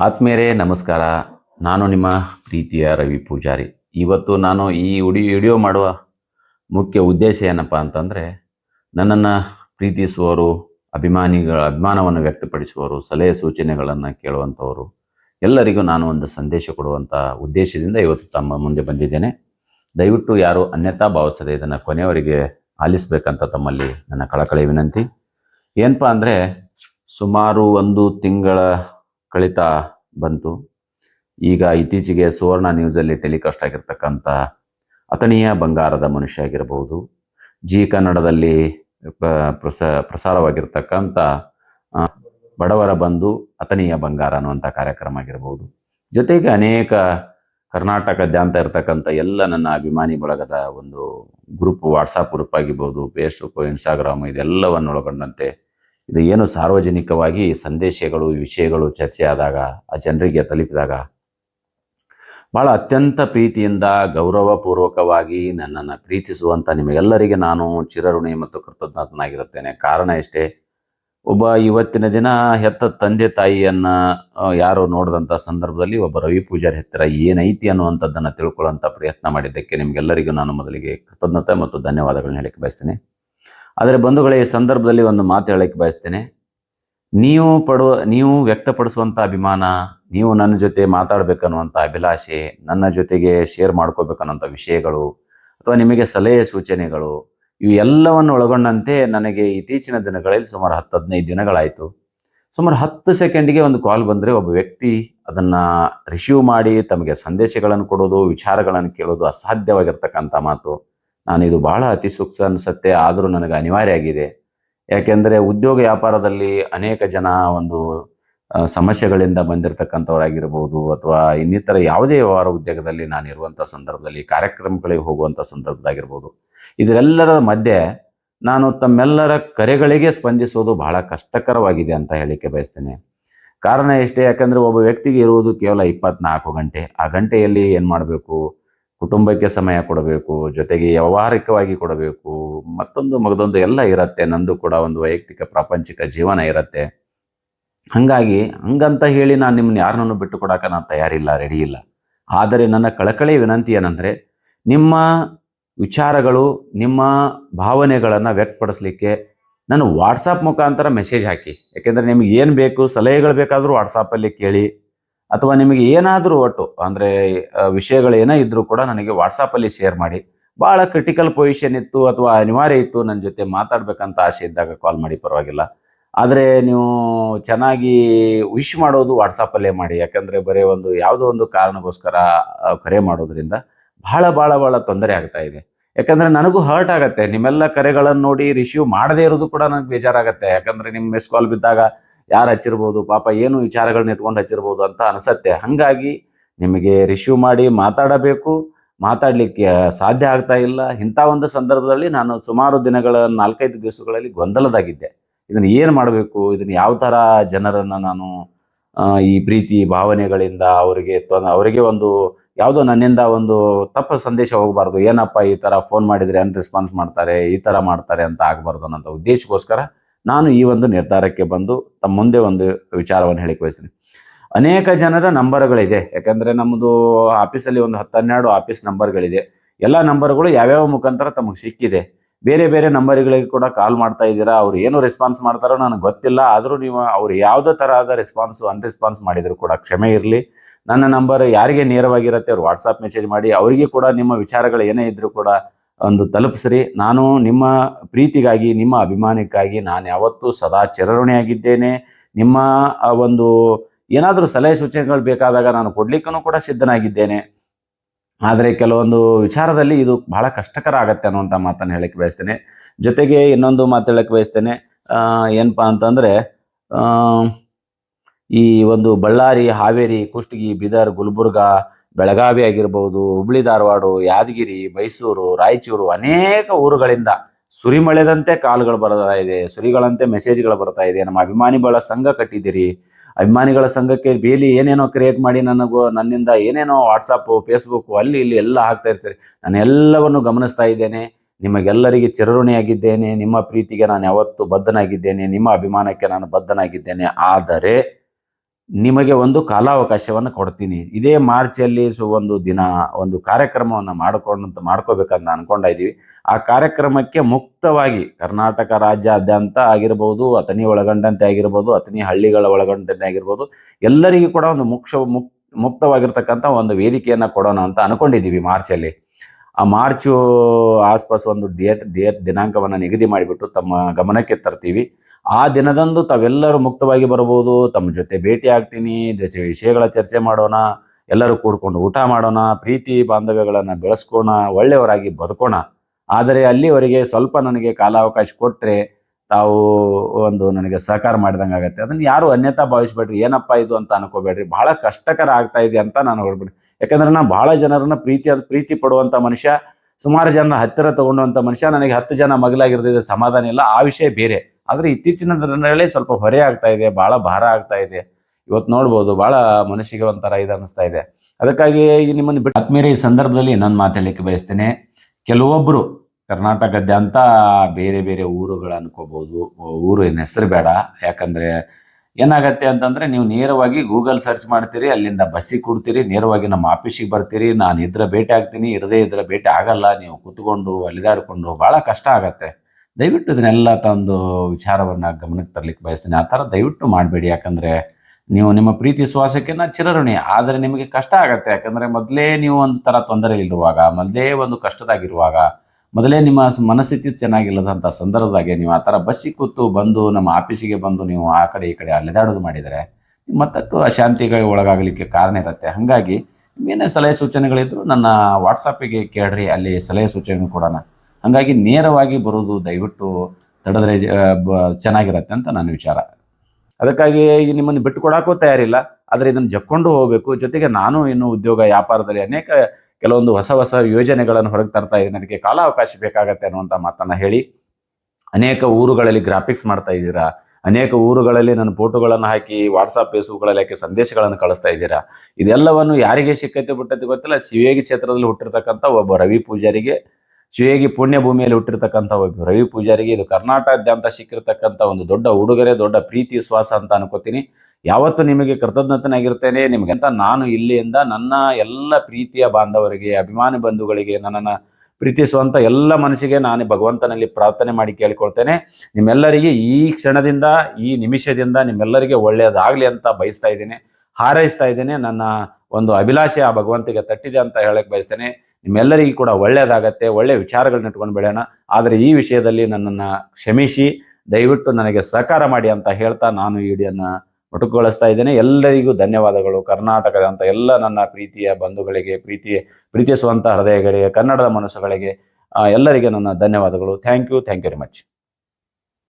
ಆತ್ಮೀಯರೇ, ನಮಸ್ಕಾರ. ನಾನು ನಿಮ್ಮ ಪ್ರೀತಿಯ ರವಿ ಪೂಜಾರಿ. ಇವತ್ತು ನಾನು ಈ ಉಡಿ, ವಿಡಿಯೋ ಮಾಡುವ ಮುಖ್ಯ ಉದ್ದೇಶ ಏನಪ್ಪ ಅಂತಂದರೆ, ನನ್ನನ್ನು ಪ್ರೀತಿಸುವವರು, ಅಭಿಮಾನಿಗಳ, ಅಭಿಮಾನವನ್ನು ವ್ಯಕ್ತಪಡಿಸುವವರು, ಸಲಹೆ ಸೂಚನೆಗಳನ್ನು ಕೇಳುವಂಥವರು ಎಲ್ಲರಿಗೂ ನಾನು ಒಂದು ಸಂದೇಶ ಕೊಡುವಂಥ ಉದ್ದೇಶದಿಂದ ಇವತ್ತು ತಮ್ಮ ಮುಂದೆ ಬಂದಿದ್ದೇನೆ. ದಯವಿಟ್ಟು ಯಾರು ಅನ್ಯತಾ ಭಾವಿಸದೆ ಇದನ್ನು ಕೊನೆಯವರಿಗೆ ಆಲಿಸಬೇಕಂತ ತಮ್ಮಲ್ಲಿ ನನ್ನ ಕಳಕಳಿ ವಿನಂತಿ. ಏನಪ್ಪ ಅಂದರೆ, ಸುಮಾರು ಒಂದು ತಿಂಗಳ ಕಳಿತ ಬಂತು. ಈಗ ಇತ್ತೀಚೆಗೆ ಸುವರ್ಣ ನ್ಯೂಸಲ್ಲಿ ಟೆಲಿಕಾಸ್ಟ್ ಆಗಿರ್ತಕ್ಕಂಥ ಅತನೀಯ ಬಂಗಾರದ ಮನುಷ್ಯ ಆಗಿರಬಹುದು. ಜಿ ಕನ್ನಡದಲ್ಲಿ ಪ್ರ- ಪ್ರಸ, ಪ್ರಸಾರವಾಗಿರ್ತಕ್ಕಂಥ ಬಡವರ ಬಂಧು ಅತನೀಯ ಬಂಗಾರ ಅನ್ನುವಂಥ ಕಾರ್ಯಕ್ರಮ ಆಗಿರಬಹುದು. ಜೊತೆಗೆ ಅನೇಕ ಕರ್ನಾಟಕದಾದ್ಯಂತ ಇರತಕ್ಕಂಥ ಎಲ್ಲ ನನ್ನ ಅಭಿಮಾನಿ ಬಳಗದ ಒಂದು ಗ್ರೂಪ್ ವಾಟ್ಸಪ್ ಗ್ರೂಪ್ ಆಗಿರ್ಬೋದು ಫೇಸ್ಬುಕ್ ಇನ್ಸ್ಟಾಗ್ರಾಮ್ ಇದೆಲ್ಲವನ್ನು ಒಳಗೊಂಡಂತೆ ಇದು ಏನು ಸಾರ್ವಜನಿಕವಾಗಿ ಸಂದೇಶಗಳು, ವಿಷಯಗಳು ಚರ್ಚೆ ಆದಾಗ ಆ ಜನರಿಗೆ ತಲುಪಿದಾಗ ಭಾಳ ಅತ್ಯಂತ ಪ್ರೀತಿಯಿಂದ, ಗೌರವಪೂರ್ವಕವಾಗಿ ನನ್ನನ್ನು ಪ್ರೀತಿಸುವಂಥ ನಿಮಗೆಲ್ಲರಿಗೆ ನಾನು ಚಿರಋಣಿ ಮತ್ತು ಕೃತಜ್ಞತನಾಗಿರುತ್ತೇನೆ. ಕಾರಣ ಇಷ್ಟೇ ಒಬ್ಬ ಇವತ್ತಿನ ದಿನ ಹೆತ್ತ ತಂದೆ ತಾಯಿಯನ್ನು ಯಾರು ನೋಡಿದಂಥ ಸಂದರ್ಭದಲ್ಲಿ ಒಬ್ಬ ರವಿ ಪೂಜಾರಿ ಹತ್ತಿರ ಏನೈತಿ ಅನ್ನುವಂಥದ್ದನ್ನು ತಿಳ್ಕೊಳ್ಳೋಂಥ ಪ್ರಯತ್ನ ಮಾಡಿದ್ದಕ್ಕೆ ನಿಮಗೆಲ್ಲರಿಗೂ ನಾನು ಮೊದಲಿಗೆ ಕೃತಜ್ಞತೆ ಮತ್ತು ಧನ್ಯವಾದಗಳನ್ನ ಹೇಳಕ್ಕೆ ಬಯಸ್ತೇನೆ. ಆದರೆ ಬಂಧುಗಳೇ, ಈ ಸಂದರ್ಭದಲ್ಲಿ ಒಂದು ಮಾತು ಹೇಳಕ್ಕೆ ಬಯಸ್ತೇನೆ. ನೀವು ಪಡುವ, ನೀವು ವ್ಯಕ್ತಪಡಿಸುವಂಥ ಅಭಿಮಾನ, ನೀವು ನನ್ನ ಜೊತೆ ಮಾತಾಡಬೇಕನ್ನುವಂಥ ಅಭಿಲಾಷೆ, ನನ್ನ ಜೊತೆಗೆ ಶೇರ್ ಮಾಡ್ಕೋಬೇಕನ್ನುವಂಥ ವಿಷಯಗಳು, ಅಥವಾ ನಿಮಗೆ ಸಲಹೆ ಸೂಚನೆಗಳು, ಇವು ಎಲ್ಲವನ್ನು ಒಳಗೊಂಡಂತೆ ನನಗೆ ಇತ್ತೀಚಿನ ದಿನಗಳಲ್ಲಿ ಸುಮಾರು ಹತ್ತು ಹದಿನೈದು ದಿನಗಳಾಯಿತು. ಸುಮಾರು ಹತ್ತು ಸೆಕೆಂಡಿಗೆ ಒಂದು ಕಾಲ್ ಬಂದರೆ ಒಬ್ಬ ವ್ಯಕ್ತಿ ಅದನ್ನು ರಿಸೀವ್ ಮಾಡಿ ತಮಗೆ ಸಂದೇಶಗಳನ್ನು ಕೊಡೋದು, ವಿಚಾರಗಳನ್ನು ಕೇಳೋದು ಅಸಾಧ್ಯವಾಗಿರ್ತಕ್ಕಂಥ ಮಾತು. ನಾನು ಇದು ಬಹಳ ಅತಿ ಸೂಕ್ತ ಅನಿಸುತ್ತೆ, ಆದರೂ ನನಗೆ ಅನಿವಾರ್ಯ ಆಗಿದೆ. ಯಾಕೆಂದರೆ ಉದ್ಯೋಗ ವ್ಯಾಪಾರದಲ್ಲಿ ಅನೇಕ ಜನ ಒಂದು ಸಮಸ್ಯೆಗಳಿಂದ ಬಂದಿರತಕ್ಕಂಥವರಾಗಿರ್ಬೋದು, ಅಥವಾ ಇನ್ನಿತರ ಯಾವುದೇ ವ್ಯವಹಾರ ಉದ್ಯೋಗದಲ್ಲಿ ನಾನು ಇರುವಂಥ ಸಂದರ್ಭದಲ್ಲಿ, ಕಾರ್ಯಕ್ರಮಗಳಿಗೆ ಹೋಗುವಂಥ ಸಂದರ್ಭದಾಗಿರ್ಬೋದು. ಇದರೆಲ್ಲರ ಮಧ್ಯೆ ನಾನು ತಮ್ಮೆಲ್ಲರ ಕರೆಗಳಿಗೆ ಸ್ಪಂದಿಸೋದು ಬಹಳ ಕಷ್ಟಕರವಾಗಿದೆ ಅಂತ ಹೇಳಿಕೆ ಬಯಸ್ತೇನೆ. ಕಾರಣ ಎಷ್ಟೇ, ಯಾಕಂದರೆ ಒಬ್ಬ ವ್ಯಕ್ತಿಗೆ ಇರುವುದು ಕೇವಲ ಇಪ್ಪತ್ನಾಲ್ಕು ಗಂಟೆ. ಆ ಗಂಟೆಯಲ್ಲಿ ಏನು ಮಾಡಬೇಕು ಕುಟುಂಬಕ್ಕೆ ಸಮಯ ಕೊಡಬೇಕು, ಜೊತೆಗೆ ವ್ಯಾವಹಾರಿಕವಾಗಿ ಕೊಡಬೇಕು, ಮತ್ತೊಂದು ಮಗದೊಂದು ಎಲ್ಲ ಇರುತ್ತೆ, ನಂದು ಕೂಡ ಒಂದು ವೈಯಕ್ತಿಕ ಪ್ರಾಪಂಚಿಕ ಜೀವನ ಇರುತ್ತೆ. ಹಾಗಾಗಿ ಹಂಗಂತ ಹೇಳಿ ನಾನು ನಿಮ್ಮನ್ನ ಯಾರನ್ನೂ ಬಿಟ್ಟು ಕೊಡೋಕೆ ನಾನು ತಯಾರಿಲ್ಲ ರೆಡಿ ಇಲ್ಲ. ಆದರೆ ನನ್ನ ಕಳಕಳಿ ವಿನಂತಿ ಏನಂದರೆ, ನಿಮ್ಮ ವಿಚಾರಗಳು, ನಿಮ್ಮ ಭಾವನೆಗಳನ್ನು ವ್ಯಕ್ತಪಡಿಸ್ಲಿಕ್ಕೆ ನಾನು ವಾಟ್ಸಪ್ ಮುಖಾಂತರ ಮೆಸೇಜ್ ಹಾಕಿ. ಯಾಕೆಂದರೆ ನಿಮಗೆ ಏನು ಬೇಕು, ಸಲಹೆಗಳು ಬೇಕಾದರೂ ವಾಟ್ಸಪ್ಪಲ್ಲಿ ಕೇಳಿ. ಅಥವಾ ನಿಮಗೆ ಏನಾದರೂ ಒಟ್ಟು, ಅಂದರೆ ವಿಷಯಗಳು ಏನೇ ಇದ್ದರೂ ಕೂಡ ನನಗೆ ವಾಟ್ಸಪ್ಪಲ್ಲಿ ಶೇರ್ ಮಾಡಿ. ಭಾಳ ಕ್ರಿಟಿಕಲ್ ಪೊಸಿಷನ್ ಇತ್ತು ಅಥವಾ ಅನಿವಾರ್ಯ ಇತ್ತು ನನ್ನ ಜೊತೆ ಮಾತಾಡಬೇಕಂತ ಆಸೆ ಇದ್ದಾಗ ಕಾಲ್ ಮಾಡಿ, ಪರವಾಗಿಲ್ಲ. ಆದರೆ ನೀವು ಚೆನ್ನಾಗಿ ವಿಶ್ ಮಾಡೋದು ವಾಟ್ಸಪ್ಪಲ್ಲೇ ಮಾಡಿ. ಯಾಕಂದರೆ ಬರೀ ಒಂದು ಯಾವುದೋ ಒಂದು ಕಾರಣಕ್ಕೋಸ್ಕರ ಕರೆ ಮಾಡೋದ್ರಿಂದ ಭಾಳ ಭಾಳ ಭಾಳ ತೊಂದರೆ ಆಗ್ತಾ ಇದೆ. ಯಾಕಂದರೆ ನನಗೂ ಹರ್ಟ್ ಆಗುತ್ತೆ. ನಿಮ್ಮೆಲ್ಲ ಕರೆಗಳನ್ನು ನೋಡಿ ರಿಸೀವ್ ಮಾಡದೇ ಇರೋದು ಕೂಡ ನನಗೆ ಬೇಜಾರಾಗುತ್ತೆ. ಯಾಕಂದರೆ ನಿಮ್ಮ ಮಿಸ್ ಕಾಲ್ ಬಿದ್ದಾಗ ಯಾರು ಹಚ್ಚಿರ್ಬೋದು? ಪಾಪ ಏನು ವಿಚಾರಗಳನ್ನ ಇಟ್ಕೊಂಡು ಹಚ್ಚಿರ್ಬೋದು ಅಂತ ಅನಿಸತ್ತೆ. ಹಾಗಾಗಿ ನಿಮಗೆ ರಿಶೀವ್ ಮಾಡಿ ಮಾತಾಡಬೇಕು. ಮಾತಾಡಲಿಕ್ಕೆ ಸಾಧ್ಯ ಆಗ್ತಾ ಇಲ್ಲ. ಇಂಥ ಒಂದು ಸಂದರ್ಭದಲ್ಲಿ ನಾನು ಸುಮಾರು ದಿನಗಳ, ನಾಲ್ಕೈದು ದಿವಸಗಳಲ್ಲಿ ಗೊಂದಲದಾಗಿದ್ದೆ. ಇದನ್ನು ಏನು ಮಾಡಬೇಕು? ಇದನ್ನು ಯಾವ ಥರ ಜನರನ್ನು ನಾನು ಈ ಪ್ರೀತಿ ಭಾವನೆಗಳಿಂದ ಅವರಿಗೆ ಅವರಿಗೆ ಒಂದು ಯಾವುದೋ ನನ್ನಿಂದ ಒಂದು ತಪ್ಪು ಸಂದೇಶ ಹೋಗಬಾರ್ದು. ಏನಪ್ಪ ಈ ಥರ ಫೋನ್ ಮಾಡಿದರೆ ಅನ್ ರೆಸ್ಪಾನ್ಸ್ ಮಾಡ್ತಾರೆ, ಈ ಥರ ಮಾಡ್ತಾರೆ ಅಂತ ಆಗಬಾರ್ದು ಅನ್ನೋಂಥ ಉದ್ದೇಶಕ್ಕೋಸ್ಕರ ನಾನು ಈ ಒಂದು ನಿರ್ಧಾರಕ್ಕೆ ಬಂದು ತಮ್ಮ ಮುಂದೆ ಒಂದು ವಿಚಾರವನ್ನು ಹೇಳಿ ಬಯಸ್ತೀನಿ ಅನೇಕ ಜನರ ನಂಬರ್ಗಳಿದೆ. ಯಾಕಂದರೆ ನಮ್ಮದು ಆಫೀಸಲ್ಲಿ ಒಂದು ಹತ್ತು ಹನ್ನೆರಡು ಆಫೀಸ್ ನಂಬರ್ಗಳಿದೆ. ಎಲ್ಲ ನಂಬರ್ಗಳು ಯಾವ್ಯಾವ ಮುಖಾಂತರ ತಮಗೆ ಸಿಕ್ಕಿದೆ. ಬೇರೆ ಬೇರೆ ನಂಬರ್ಗಳಿಗೆ ಕೂಡ ಕಾಲ್ ಮಾಡ್ತಾ ಇದ್ದೀರಾ, ಅವ್ರು ಏನು ರೆಸ್ಪಾನ್ಸ್ ಮಾಡ್ತಾರೋ ನನಗೆ ಗೊತ್ತಿಲ್ಲ. ಆದರೂ ನೀವು ಅವ್ರು ಯಾವುದೇ ಥರದ ರೆಸ್ಪಾನ್ಸು ಅನ್ರೆಸ್ಪಾನ್ಸ್ ಮಾಡಿದರೂ ಕೂಡ ಕ್ಷಮೆ ಇರಲಿ. ನನ್ನ ನಂಬರ್ ಯಾರಿಗೆ ನೇರವಾಗಿರುತ್ತೆ, ಅವ್ರು ವಾಟ್ಸಪ್ ಮೆಸೇಜ್ ಮಾಡಿ, ಅವರಿಗೆ ಕೂಡ ನಿಮ್ಮ ವಿಚಾರಗಳು ಏನೇ ಇದ್ದರೂ ಕೂಡ ಒಂದು ತಲುಪಿಸ್ರಿ. ನಾನು ನಿಮ್ಮ ಪ್ರೀತಿಗಾಗಿ, ನಿಮ್ಮ ಅಭಿಮಾನಕ್ಕಾಗಿ ನಾನು ಯಾವತ್ತೂ ಸದಾ ಚಿರಋಣಿಯಾಗಿದ್ದೇನೆ. ನಿಮ್ಮ ಒಂದು ಏನಾದರೂ ಸಲಹೆ ಸೂಚನೆಗಳು ಬೇಕಾದಾಗ ನಾನು ಕೊಡ್ಲಿಕ್ಕೂ ಕೂಡ ಸಿದ್ಧನಾಗಿದ್ದೇನೆ. ಆದರೆ ಕೆಲವೊಂದು ವಿಚಾರದಲ್ಲಿ ಇದು ಬಹಳ ಕಷ್ಟಕರ ಆಗತ್ತೆ ಅನ್ನುವಂಥ ಮಾತನ್ನು ಹೇಳಕ್ಕೆ ಬಯಸ್ತೇನೆ. ಜೊತೆಗೆ ಇನ್ನೊಂದು ಮಾತು ಹೇಳಕ್ಕೆ ಬಯಸ್ತೇನೆ. ಏನಪ್ಪ ಏನಪ್ಪಾ ಅಂತಂದರೆ ಈ ಒಂದು ಬಳ್ಳಾರಿ, ಹಾವೇರಿ, ಕುಷ್ಟಗಿ, ಬೀದರ್, ಗುಲ್ಬರ್ಗ ಬೆಳಗಾವಿ ಆಗಿರ್ಬೋದು, ಹುಬ್ಳಿ, ಧಾರವಾಡ, ಯಾದಗಿರಿ, ಮೈಸೂರು, ರಾಯಚೂರು ಅನೇಕ ಊರುಗಳಿಂದ ಸುರಿಮಳೆದಂತೆ ಕಾಲ್ಗಳು ಬರ್ತಾ ಇದೆ, ಸುರಿಗಳಂತೆ ಮೆಸೇಜ್ಗಳು ಬರ್ತಾ ಇದೆ. ನಮ್ಮ ಅಭಿಮಾನಿಗಳ ಸಂಘ ಕಟ್ಟಿದ್ದೀರಿ. ಅಭಿಮಾನಿಗಳ ಸಂಘಕ್ಕೆ ಬೇಲಿ ಏನೇನೋ ಕ್ರಿಯೇಟ್ ಮಾಡಿ ನನಗೂ, ನನ್ನಿಂದ ಏನೇನೋ ವಾಟ್ಸಪ್ಪು ಫೇಸ್ಬುಕ್ಕು ಅಲ್ಲಿ ಇಲ್ಲಿ ಎಲ್ಲ ಹಾಕ್ತಾ ಇರ್ತೀರಿ. ನಾನು ಎಲ್ಲವನ್ನು ಗಮನಿಸ್ತಾ ಇದ್ದೇನೆ. ನಿಮಗೆಲ್ಲರಿಗೆ ಚಿರಋಣಿಯಾಗಿದ್ದೇನೆ. ನಿಮ್ಮ ಪ್ರೀತಿಗೆ ನಾನು ಯಾವತ್ತೂ ಬದ್ಧನಾಗಿದ್ದೇನೆ. ನಿಮ್ಮ ಅಭಿಮಾನಕ್ಕೆ ನಾನು ಬದ್ಧನಾಗಿದ್ದೇನೆ. ಆದರೆ ನಿಮಗೆ ಒಂದು ಕಾಲಾವಕಾಶವನ್ನು ಕೊಡ್ತೀನಿ. ಇದೇ ಮಾರ್ಚಲ್ಲಿ ಸೊ ಒಂದು ದಿನ, ಒಂದು ಕಾರ್ಯಕ್ರಮವನ್ನು ಮಾಡ್ಕೊಂಡು ಮಾಡ್ಕೋಬೇಕಂತ ಅನ್ಕೊಂಡ ಇದ್ದೀವಿ. ಆ ಕಾರ್ಯಕ್ರಮಕ್ಕೆ ಮುಕ್ತವಾಗಿ ಕರ್ನಾಟಕ ರಾಜ್ಯಾದ್ಯಂತ ಆಗಿರ್ಬೋದು ಅಥನಿ ಒಳಗೊಂಡಂತೆ ಆಗಿರ್ಬೋದು ಅಥನಿ ಹಳ್ಳಿಗಳ ಒಳಗೊಂಡಂತೆ ಆಗಿರ್ಬೋದು, ಎಲ್ಲರಿಗೂ ಕೂಡ ಒಂದು ಮುಕ್ಷ, ಮುಕ್, ಮುಕ್ತವಾಗಿರ್ತಕ್ಕಂಥ ಒಂದು ವೇದಿಕೆಯನ್ನು ಕೊಡೋಣ ಅಂತ ಅಂದ್ಕೊಂಡಿದ್ದೀವಿ ಮಾರ್ಚಲ್ಲಿ. ಆ ಮಾರ್ಚು ಆಸ್ಪಾಸ್ ಒಂದು ಡೇಟ್ ಡೇಟ್ ದಿನಾಂಕವನ್ನು ನಿಗದಿ ಮಾಡಿಬಿಟ್ಟು ತಮ್ಮ ಗಮನಕ್ಕೆ ತರ್ತೀವಿ. ಆ ದಿನದಂದು ತಾವೆಲ್ಲರೂ ಮುಕ್ತವಾಗಿ ಬರಬಹುದು. ತಮ್ಮ ಜೊತೆ ಭೇಟಿ ಆಗ್ತೀನಿ. ಜೊತೆ ವಿಷಯಗಳ ಚರ್ಚೆ ಮಾಡೋಣ. ಎಲ್ಲರೂ ಕೂಡ್ಕೊಂಡು ಊಟ ಮಾಡೋಣ. ಪ್ರೀತಿ ಬಾಂಧವ್ಯಗಳನ್ನು ಬೆಳೆಸ್ಕೋಣ. ಒಳ್ಳೆಯವರಾಗಿ ಬದುಕೋಣ. ಆದರೆ ಅಲ್ಲಿವರೆಗೆ ಸ್ವಲ್ಪ ನನಗೆ ಕಾಲಾವಕಾಶ ಕೊಟ್ಟರೆ ತಾವು ಒಂದು ನನಗೆ ಸಹಕಾರ ಮಾಡಿದಂಗೆ ಆಗತ್ತೆ. ಅದನ್ನು ಯಾರು ಅನ್ಯತಾ ಭಾವಿಸ್ಬೇಡ್ರಿ. ಏನಪ್ಪ ಇದು ಅಂತ ಅನ್ಕೋಬೇಡ್ರಿ. ಬಹಳ ಕಷ್ಟಕರ ಆಗ್ತಾ ಇದೆ ಅಂತ ನಾನು ಹೇಳ್ಬಿಡಿ ಯಾಕಂದ್ರೆ ನಾನು ಬಹಳ ಜನರನ್ನ ಪ್ರೀತಿ ಪ್ರೀತಿ ಪಡುವಂಥ ಮನುಷ್ಯ, ಸುಮಾರು ಜನ ಹತ್ತಿರ ತಗೊಂಡಂಥ ಮನುಷ್ಯ. ನನಗೆ ಹತ್ತು ಜನ ಮಗಲಾಗಿರ್ದಿದೆ ಸಮಾಧಾನ ಇಲ್ಲ. ಆ ವಿಷಯ ಬೇರೆ. ಆದರೆ ಇತ್ತೀಚಿನ ದಿನಗಳಲ್ಲಿ ಸ್ವಲ್ಪ ಹೊರೆ ಆಗ್ತಾ ಇದೆ ಬಹಳ ಭಾರ ಆಗ್ತಾ ಇದೆ. ಇವತ್ತು ನೋಡ್ಬೋದು ಬಹಳ ಮನುಷ್ಯಗೆ ಒಂಥರ ಇದು ಅನ್ನಿಸ್ತಾ ಇದೆ. ಅದಕ್ಕಾಗಿ ನಿಮ್ಮನ್ನು ಬಿಟ್ಟು ಈ ಸಂದರ್ಭದಲ್ಲಿ ನಾನು ಮಾತಾಡಲಿಕ್ಕೆ ಬಯಸ್ತೇನೆ. ಕೆಲವೊಬ್ಬರು ಕರ್ನಾಟಕದಾದ್ಯಂತ ಬೇರೆ ಬೇರೆ ಊರುಗಳು ಅನ್ಕೋಬಹುದು ಊರಿನ ಹೆಸರು ಬೇಡ. ಯಾಕಂದ್ರೆ ಏನಾಗತ್ತೆ ಅಂತಂದ್ರೆ ನೀವು ನೇರವಾಗಿ ಗೂಗಲ್ ಸರ್ಚ್ ಮಾಡ್ತೀರಿ, ಅಲ್ಲಿಂದ ಬಸ್ಸಿಗೆ ಕೊಡ್ತೀರಿ, ನೇರವಾಗಿ ನಮ್ಮ ಆಫೀಸಿಗೆ ಬರ್ತೀರಿ, ನಾನು ಇದ್ರೆ ಭೇಟಿ ಆಗ್ತೀನಿ, ಇರದೇ ಇದ್ರೆ ಭೇಟಿ ಆಗಲ್ಲ, ನೀವು ಕೂತ್ಕೊಂಡು, ಅಲಿದಾಡ್ಕೊಂಡು ಬಹಳ ಕಷ್ಟ ಆಗತ್ತೆ. ದಯವಿಟ್ಟು ಇದನ್ನೆಲ್ಲ ತಂದು ವಿಚಾರವನ್ನ ಗಮನಕ್ಕೆ ತರಲಿಕ್ಕೆ ಬಯಸ್ತೀನಿ. ಆ ಥರ ದಯವಿಟ್ಟು ಮಾಡಬೇಡಿ. ಯಾಕಂದರೆ ನೀವು ನಿಮ್ಮ ಪ್ರೀತಿ ಶ್ವಾಸಕ್ಕೆ ನಾ ಚಿರಋಣಿ. ಆದರೆ ನಿಮಗೆ ಕಷ್ಟ ಆಗುತ್ತೆ. ಯಾಕಂದರೆ ಮೊದಲೇ ನೀವು ಒಂದು ಥರ ತೊಂದರೆ ಇರುವಾಗ ಮೊದಲೇ ಒಂದು ಕಷ್ಟದಾಗಿರುವಾಗ, ಮೊದಲೇ ನಿಮ್ಮ ಮನಸ್ಥಿತಿ ಚೆನ್ನಾಗಿಲ್ಲದಂಥ ಸಂದರ್ಭದಾಗೆ ನೀವು ಆ ಥರ ಬಸ್ಸಿಗೆ ಕೂತು ಬಂದು, ನಮ್ಮ ಆಫೀಸಿಗೆ ಬಂದು ನೀವು ಆ ಕಡೆ ಈ ಕಡೆ ಅಲೆದಾಡೋದು ಮಾಡಿದರೆ ಮತ್ತಷ್ಟು ಅಶಾಂತಿಗೆ ಒಳಗಾಗಲಿಕ್ಕೆ ಕಾರಣ ಇರುತ್ತೆ. ಹಾಗಾಗಿ ಏನೇ ಸಲಹೆ ಸೂಚನೆಗಳಿದ್ರು ನನ್ನ ವಾಟ್ಸಪ್ಪಿಗೆ ಕೇಳ್ರಿ. ಅಲ್ಲಿ ಸಲಹೆ ಸೂಚನೆ ಕೊಡೋಣ ಹಾಗಾಗಿ ನೇರವಾಗಿ ಬರೋದು ದಯವಿಟ್ಟು ತಡೆದ್ರೆ ಚೆನ್ನಾಗಿರತ್ತೆ ಅಂತ ನನ್ನ ವಿಚಾರ. ಅದಕ್ಕಾಗಿ ಈಗ ನಿಮ್ಮನ್ನು ಬಿಟ್ಟು ತಯಾರಿಲ್ಲ, ಆದರೆ ಇದನ್ನು ಜಕ್ಕೊಂಡು ಹೋಗಬೇಕು. ಜೊತೆಗೆ ನಾನು ಇನ್ನು ಉದ್ಯೋಗ ವ್ಯಾಪಾರದಲ್ಲಿ ಅನೇಕ ಕೆಲವೊಂದು ಹೊಸ ಹೊಸ ಯೋಜನೆಗಳನ್ನು ಹೊರಗೆ ತರ್ತಾ ಇದ್ದೀನಿ. ನನಗೆ ಕಾಲಾವಕಾಶ ಬೇಕಾಗತ್ತೆ ಅನ್ನುವಂಥ ಮಾತನ್ನು ಹೇಳಿ, ಅನೇಕ ಊರುಗಳಲ್ಲಿ ಗ್ರಾಫಿಕ್ಸ್ ಮಾಡ್ತಾ ಇದ್ದೀರಾ? ಅನೇಕ ಊರುಗಳಲ್ಲಿ ನನ್ನ ಫೋಟೋಗಳನ್ನು ಹಾಕಿ, ವಾಟ್ಸಪ್, ಫೇಸ್ಬುಕ್ಗಳಲ್ಲಿ ಹಾಕಿ ಸಂದೇಶಗಳನ್ನು ಕಳಿಸ್ತಾ ಇದ್ದೀರಾ? ಇದೆಲ್ಲವನ್ನು ಯಾರಿಗೆ ಸಿಕ್ಕೈತೆ ಬಿಟ್ಟೈತೆ ಗೊತ್ತಿಲ್ಲ. ಶಿವೇಗಿ ಕ್ಷೇತ್ರದಲ್ಲಿ ಹುಟ್ಟಿರ್ತಕ್ಕಂಥ ಒಬ್ಬ ರವಿ ಪೂಜಾರಿಗೆ ಶಿವೇಗಿ ಪುಣ್ಯ ಭೂಮಿಯಲ್ಲಿ ಹುಟ್ಟಿರ್ತಕ್ಕಂಥ ಒಬ್ಬ ರವಿ ಪೂಜಾರಿಗೆ ಇದು ಕರ್ನಾಟಕದಾದ್ಯಂತ ಸಿಕ್ಕಿರ್ತಕ್ಕಂಥ ಒಂದು ದೊಡ್ಡ ಉಡುಗೊರೆ, ದೊಡ್ಡ ಪ್ರೀತಿ, ವಿಶ್ವಾಸ ಅಂತ ಅನ್ಕೋತೀನಿ. ಯಾವತ್ತು ನಿಮಗೆ ಕೃತಜ್ಞತನಾಗಿರ್ತೇನೆ. ನಿಮಗೆ ಅಂತ ನಾನು ಇಲ್ಲಿಂದ ನನ್ನ ಎಲ್ಲ ಪ್ರೀತಿಯ ಬಾಂಧವರಿಗೆ, ಅಭಿಮಾನಿ ಬಂಧುಗಳಿಗೆ, ನನ್ನನ್ನು ಪ್ರೀತಿಸುವಂಥ ಎಲ್ಲ ಮನಸ್ಸಿಗೆ ನಾನು ಭಗವಂತನಲ್ಲಿ ಪ್ರಾರ್ಥನೆ ಮಾಡಿ ಕೇಳಿಕೊಳ್ತೇನೆ. ನಿಮ್ಮೆಲ್ಲರಿಗೆ ಈ ಕ್ಷಣದಿಂದ, ಈ ನಿಮಿಷದಿಂದ ನಿಮ್ಮೆಲ್ಲರಿಗೆ ಒಳ್ಳೆಯದಾಗಲಿ ಅಂತ ಬಯಸ್ತಾ ಇದ್ದೀನಿ. ಹಾರೈಸ್ತಾ ಇದ್ದೀನಿ. ನನ್ನ ಒಂದು ಅಭಿಲಾಷೆ ಆ ಭಗವಂತಿಗೆ ತಟ್ಟಿದೆ ಅಂತ ಹೇಳಕ್ಕೆ ಬಯಸ್ತೇನೆ. ನಿಮ್ಮೆಲ್ಲರಿಗೂ ಕೂಡ ಒಳ್ಳೆಯದಾಗತ್ತೆ, ಒಳ್ಳೆ ವಿಚಾರಗಳನ್ನ ಇಟ್ಕೊಂಡು ಬೆಳೆಯೋಣ. ಆದರೆ ಈ ವಿಷಯದಲ್ಲಿ ನನ್ನನ್ನು ಕ್ಷಮಿಸಿ, ದಯವಿಟ್ಟು ನನಗೆ ಸಹಕಾರ ಮಾಡಿ ಅಂತ ಹೇಳ್ತಾ ನಾನು ಈ ವಿಡಿಯೋನ ಮೊಟಕುಗೊಳಿಸ್ತಾ ಇದ್ದೇನೆ. ಎಲ್ಲರಿಗೂ ಧನ್ಯವಾದಗಳು. ಕರ್ನಾಟಕದಂತ ಎಲ್ಲ ನನ್ನ ಪ್ರೀತಿಯ ಬಂಧುಗಳಿಗೆ ಪ್ರೀತಿ ಪ್ರೀತಿಸುವಂಥ ಹೃದಯಗಳಿಗೆ, ಕನ್ನಡದ ಮನಸ್ಸುಗಳಿಗೆ ಎಲ್ಲರಿಗೆ ನನ್ನ ಧನ್ಯವಾದಗಳು. Thank you thank you very much